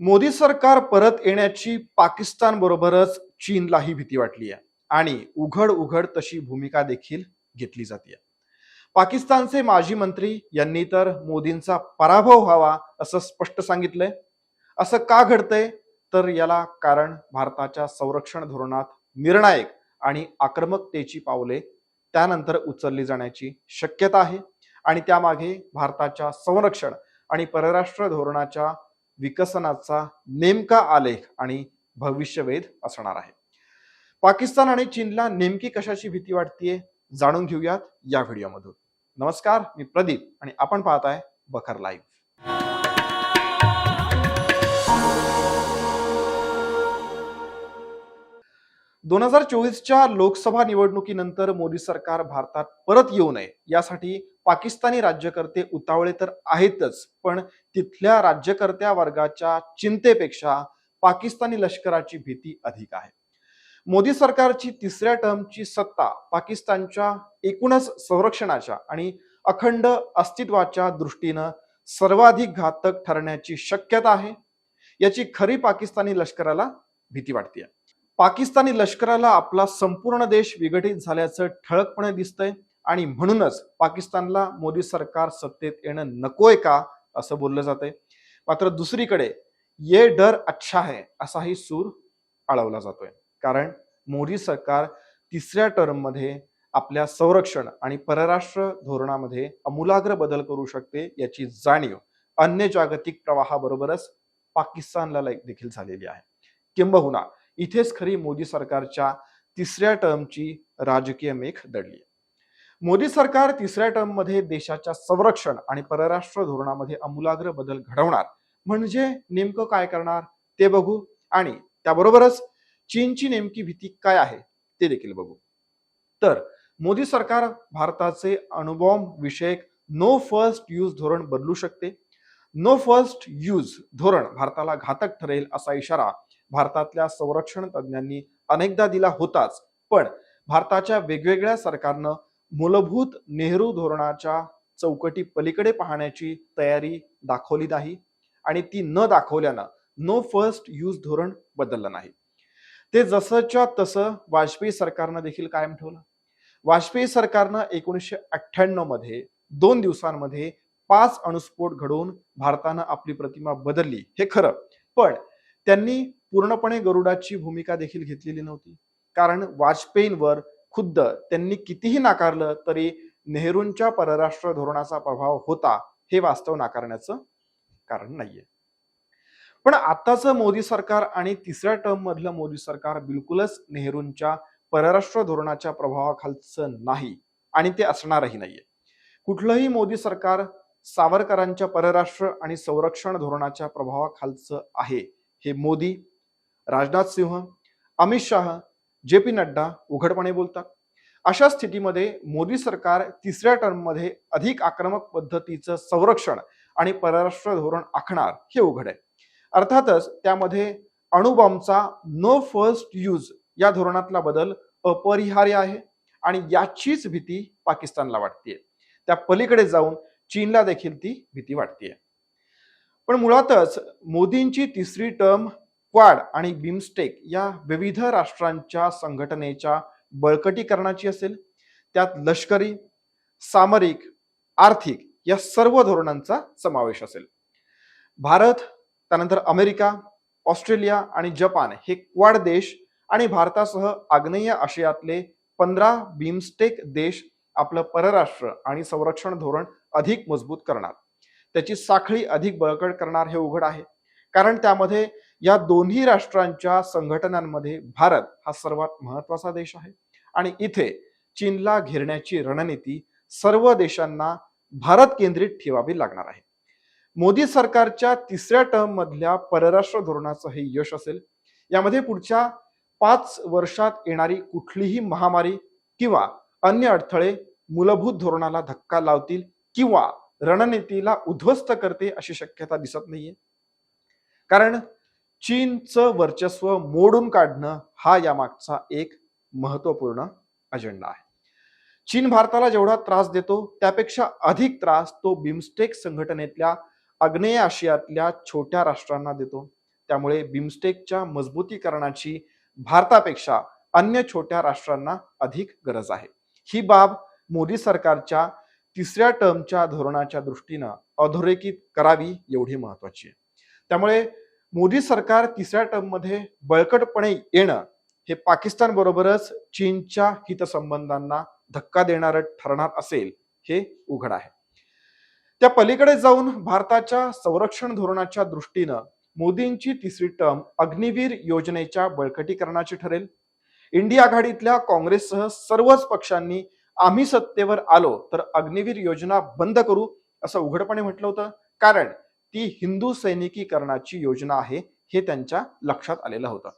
मोदी सरकार परत येण्याची पाकिस्तान बरोबरच चीनलाही भीती वाटली आहे आणि उघड उघड तशी भूमिका देखील घेतली जाते पाकिस्तानचे माजी मंत्री यांनी तर मोदींचा पराभव व्हावा असं स्पष्ट सांगितलंय. असं का घडतंय? तर याला कारण भारताच्या संरक्षण धोरणात निर्णायक आणि आक्रमकतेची पावले त्यानंतर उचलली जाण्याची शक्यता आहे आणि त्यामागे भारताच्या संरक्षण आणि परराष्ट्र धोरणाच्या विकसनाचा नेमका आलेख आणि भविष्यवेध असणार आहे. पाकिस्तान आणि चीनला नेमकी कशाची भीती वाटतेय जाणून घेऊयात या व्हिडिओमधून. नमस्कार मी प्रदीप आणि आपण पाहताय बखर लाईव्ह. दोन हजार चोवीसच्या लोकसभा निवडणुकीनंतर मोदी सरकार भारतात परत येऊ नये यासाठी पाकिस्तानी राज्यकर्ते उतावळे तर आहेतच पण तिथल्या राज्यकर्त्या वर्गाच्या चिंतेपेक्षा पाकिस्तानी लष्कराची भीती अधिक आहे. मोदी सरकारची तिसऱ्या टर्मची सत्ता पाकिस्तानच्या एकूणच संरक्षणाच्या आणि अखंड अस्तित्वाच्या दृष्टीनं सर्वाधिक घातक ठरण्याची शक्यता आहे. याची खरी पाकिस्तानी लष्कराला भीती वाटते पाकिस्तानी लष्कराला आपला संपूर्ण देश विघटित झाल्याचं ठळकपणे दिसतंय. आणि म्हणूनच पाकिस्तानला मोदी सरकार सत्तेत येणं नकोय का असं बोललं जातंय. मात्र दुसरीकडे ये डर अच्छा है असाही सूर आळवला जातोय. कारण मोदी सरकार तिसऱ्या टर्ममध्ये आपल्या संरक्षण आणि परराष्ट्र धोरणामध्ये अमूलाग्र बदल करू शकते याची जाणीव अन्य जागतिक प्रवाहाबरोबरच पाकिस्तानला देखील झालेली आहे. किंबहुना इथेच खरी मोदी सरकारच्या तिसऱ्या टर्मची राजकीय मेख दडली मोदी सरकार तिसऱ्या टर्ममध्ये देशाच्या संरक्षण आणि परराष्ट्र धोरणामध्ये अमूलाग्र बदल घडवणार. म्हणजे नेमकं काय करणार? ते बघू. आणि त्याबरोबरच चीनची नेमकी भीती काय आहे? ते देखील बघू. तर मोदी सरकार भारताचे अणुबॉम्ब विषयक नो फर्स्ट यूज धोरण बदलू शकते. नो फर्स्ट यूज धोरण भारताला घातक ठरेल असा इशारा भारतातल्या संरक्षण तज्ज्ञांनी अनेकदा दिला होताच. पण भारताच्या वेगवेगळ्या सरकारनं मूलभूत नेहरू धोरणाच्या चौकटी पलीकडे पाहण्याची तयारी दाखवली नाही आणि ती न दाखवल्यानं नो फर्स्ट यूज धोरण बदललं नाही. ते जसंच्या तसं वाजपेयी सरकारनं देखील कायम ठेवलं. वाजपेयी सरकारनं एकोणीसशे अठ्ठ्याण्णवमध्ये दोन दिवसांमध्ये पाच अणुस्फोट घडवून भारतानं आपली प्रतिमा बदलली. हे खरं. पण त्यांनी पूर्णपणे गरुडाची भूमिका देखील घेतलेली नव्हती. कारण वाजपेयींवर खुद्द त्यांनी कितीही नाकारलं तरी नेहरूंच्या परराष्ट्र धोरणाचा प्रभाव होता हे वास्तव नाकारण्याचं कारण नाहीये. पण आताचं मोदी सरकार आणि तिसऱ्या टर्म मधलं मोदी सरकार बिलकुलच नेहरूंच्या परराष्ट्र धोरणाच्या प्रभावाखालचं नाही आणि ते असणारही नाहीये. कुठलंही मोदी सरकार सावरकरांच्या परराष्ट्र आणि संरक्षण धोरणाच्या प्रभावाखालचं आहे हे मोदी राजनाथ सिंह अमित शाह जे पी नड्डा उघडपणे बोलतात. अशा स्थितीमध्ये मोदी सरकार तिसऱ्या टर्ममध्ये अधिक आक्रमक पद्धतीचं संरक्षण आणि परराष्ट्र धोरण आखणार हे उघड. आहे अर्थातच त्यामध्ये अणुबॉम्बचा नो फर्स्ट यूज या धोरणातला बदल अपरिहार्य आहे आणि याचीच भीती पाकिस्तानला वाटते त्या पलीकडे जाऊन चीनला देखील ती भीती वाटते पण मुळातच मोदींची तिसरी टर्म क्वाड आणि बिमस्टेक या विविध राष्ट्रांच्या संघटनेच्या बळकटीकरणाची असेल त्यात लष्करी सामरिक आर्थिक या सर्व धोरणांचा समावेश असेल. भारत त्यानंतर अमेरिका ऑस्ट्रेलिया आणि जपान हे क्वाड देश आणि भारतासह आग्नेय आशियातले पंधरा बिमस्टेक देश आपलं परराष्ट्र आणि संरक्षण धोरण अधिक मजबूत करणार. त्याची साखळी अधिक बळकट करणार हे उघड आहे. कारण त्यामध्ये या दोन्ही राष्ट्रांच्या संघटनांमध्ये भारत हा सर्वात महत्त्वाचा देश आहे. आणि इथे चीनला घेरण्याची रणनीती सर्व देशांना भारत केंद्रित ठेवावी लागणार आहे. मोदी सरकारच्या तिसऱ्या टर्म मधल्या परराष्ट्र धोरणाचं हे यश असेल यामध्ये पुढच्या पाच वर्षात येणारी कुठलीही महामारी किंवा अन्य अडथळे मूलभूत धोरणाला धक्का लावतील किंवा रणनीतीला उद्ध्वस्त करते अशी शक्यता दिसत नाहीये. कारण चीनचं वर्चस्व मोडून काढणं हा यामागचा एक महत्त्वपूर्ण अजेंडा आहे. चीन भारताला जेवढा त्रास देतो त्यापेक्षा अधिक त्रास तो बिमस्टेक संघटनेतल्या आग्नेय आशियातल्या छोट्या राष्ट्रांना देतो. त्यामुळे बिमस्टेकच्या मजबूतीकरणाची भारतापेक्षा अन्य छोट्या राष्ट्रांना अधिक गरज आहे. ही बाब मोदी सरकारच्या तिसऱ्या टर्मच्या धोरणाच्या दृष्टीनं अधोरेखित करावी एवढी महत्वाची आहे. त्यामुळे मोदी सरकार तिसऱ्या टर्ममध्ये बळकटपणे येणं हे पाकिस्तान बरोबरच चीनच्या हितसंबंधांना धक्का देणारं ठरणार असेल हे उघड आहे. त्या पलीकडे जाऊन भारताच्या संरक्षण धोरणाच्या दृष्टीनं मोदींची तिसरी टर्म अग्निवीर योजनेच्या बळकटीकरणाची ठरेल. इंडिया आघाडीतल्या काँग्रेससह सर्वच पक्षांनी आम्ही सत्तेवर आलो तर अग्निवीर योजना बंद करू असं उघडपणे म्हटलं होतं. कारण ती हिंदू सैनिकीकरणाची योजना आहे हे त्यांच्या लक्षात आलेलं होतं.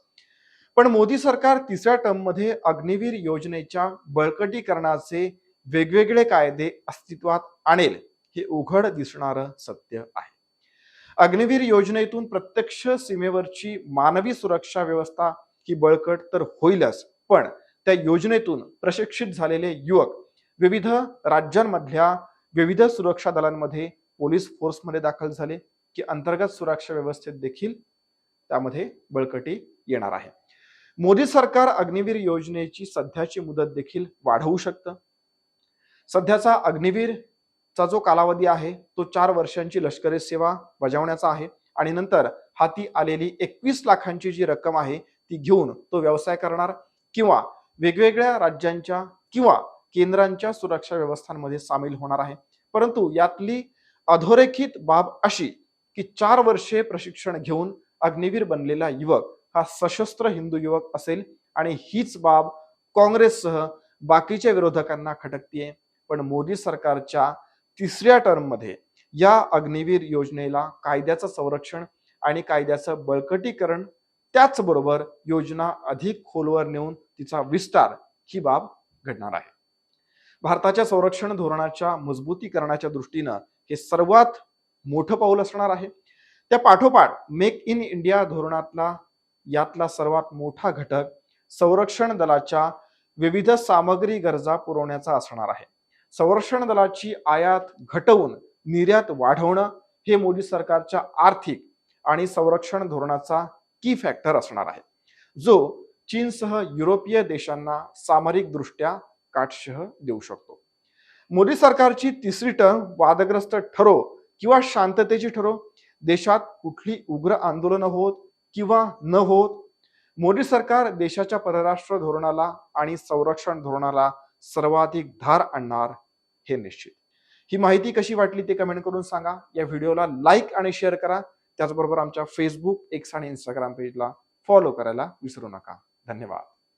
पण मोदी सरकार तिसऱ्या टर्ममध्ये अग्निवीर योजनेच्या बळकटीकरणाचे वेगवेगळे कायदे अस्तित्वात आणेल हे उघड दिसणारं सत्य आहे. अग्निवीर योजनेतून प्रत्यक्ष सीमेवरची मानवी सुरक्षा व्यवस्था ही बळकट तर होईलच पण त्या योजनेतून प्रशिक्षित झालेले युवक विविध राज्यांमधल्या विविध सुरक्षा दलांमध्ये पोलीस फोर्समध्ये दाखल झाले की अंतर्गत सुरक्षा व्यवस्थेत देखील त्यामध्ये बळकटी येणार आहे. मोदी सरकार अग्निवीर योजनेची सध्याची मुदत देखील वाढवू शकतं. सध्याचा अग्निवीरचा जो कालावधी आहे तो चार वर्षांची लष्करी सेवा बजावण्याचा आहे आणि नंतर हाती आलेली एकवीस लाखांची जी रक्कम आहे ती घेऊन तो व्यवसाय करणार किंवा वेगवेगळ्या राज्यांच्या किंवा केंद्रांच्या सुरक्षा व्यवस्थांमध्ये सामील होणार आहे. परंतु यातली अधोरेखित बाब अशी की चार वर्षे प्रशिक्षण घेऊन अग्निवीर बनलेला युवक हा सशस्त्र हिंदू युवक असेल आणि हीच बाब काँग्रेससह बाकीच्या विरोधकांना खटकतीये. पण मोदी सरकारच्या तिसऱ्या टर्ममध्ये या अग्निवीर योजनेला कायद्याचं संरक्षण आणि कायद्याचं बळकटीकरण त्याचबरोबर योजना अधिक खोलवर नेऊन तिचा विस्तार ही बाब घडणार आहे. भारताच्या संरक्षण धोरणाच्या मजबूतीकरणाच्या दृष्टीनं हे सर्वात मोठं पाऊल असणार आहे. त्या पाठोपाठ मेक इन इंडिया धोरणातला यातला सर्वात मोठा घटक संरक्षण दलाच्या विविध सामग्री गरजा पुरवण्याचा असणार आहे. संरक्षण दलाची आयात घटवून निर्यात वाढवणं हे मोदी सरकारच्या आर्थिक आणि संरक्षण धोरणाचा की फॅक्टर असणार आहे. जो चीनसह युरोपीय देशांना सामरिकदृष्ट्या काटशह देऊ शकतो. मोदी सरकारची तिसरी टर्म वादग्रस्त ठरो किंवा शांततेची ठरो. देशात कुठली उग्र आंदोलनं होत किंवा न होत? मोदी सरकार देशाच्या परराष्ट्र धोरणाला आणि संरक्षण धोरणाला सर्वाधिक धार आणणार हे निश्चित. ही माहिती कशी वाटली ते कमेंट करून सांगा. या व्हिडिओला लाईक आणि शेअर करा. त्याचबरोबर आमच्या फेसबुक एक्स आणि इंस्टाग्राम पेजला फॉलो करायला विसरू नका. धन्यवाद.